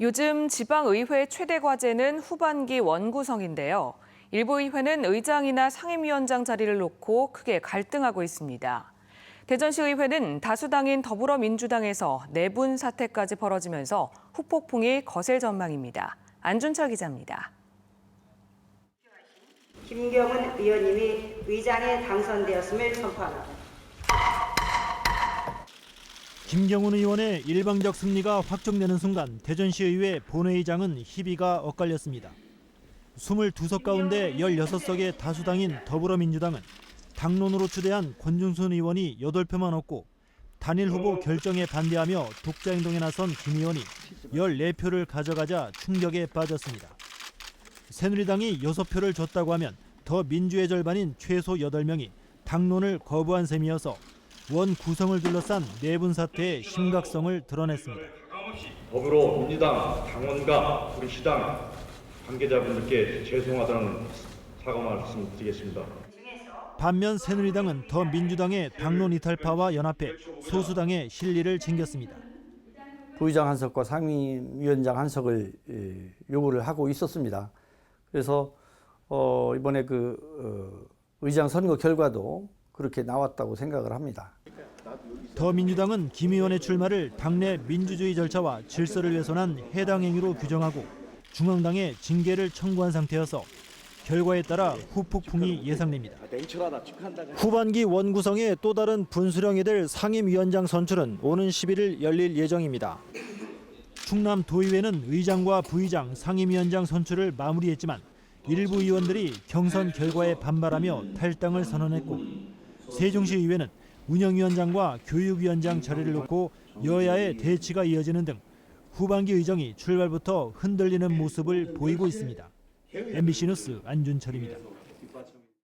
요즘 지방의회 최대 과제는 후반기 원구성인데요. 일부 의회는 의장이나 상임위원장 자리를 놓고 크게 갈등하고 있습니다. 대전시의회는 다수당인 더불어민주당에서 내분 사태까지 벌어지면서 후폭풍이 거셀 전망입니다. 안준철 기자입니다. 김경은 의원님이 의장에 당선되었음을 선포합니다. 김경훈 의원의 일방적 승리가 확정되는 순간 대전시의회 본회의장은 희비가 엇갈렸습니다. 22석 가운데 16석의 다수당인 더불어민주당은 당론으로 추대한 권준순 의원이 8표만 얻고 단일 후보 결정에 반대하며 독자 행동에 나선 김 의원이 14표를 가져가자 충격에 빠졌습니다. 새누리당이 6표를 줬다고 하면 더 민주의 절반인 최소 8명이 당론을 거부한 셈이어서 원 구성을 둘러싼 내분 사태의 심각성을 드러냈습니다. 더불어민주당 당원과 우리 시당 관계자분들께 죄송하다는 사과 말씀드리겠습니다. 반면 새누리당은 더 민주당의 당론 이탈파와 연합해 소수당의 실리를 챙겼습니다. 부의장 한석과 상임위원장 한석을 예, 요구를 하고 있었습니다. 그래서 어, 이번에 그 어, 의장 선거 결과도 그렇게 나왔다고 생각을 합니다. 더 민주당은 김 의원의 출마를 당내 민주주의 절차와 질서를 훼손한 해당 행위로 규정하고 중앙당에 징계를 청구한 상태여서 결과에 따라 후폭풍이 예상됩니다. 후반기 원구성의 또 다른 분수령이 될 상임위원장 선출은 오는 11일 열릴 예정입니다. 충남 도의회는 의장과 부의장, 상임위원장 선출을 마무리했지만 일부 의원들이 경선 결과에 반발하며 탈당을 선언했고 세종시 의회는 운영위원장과 교육위원장 자리를 놓고 여야의 대치가 이어지는 등 후반기 의정이 출발부터 흔들리는 모습을 보이고 있습니다. MBC 뉴스 안준철입니다.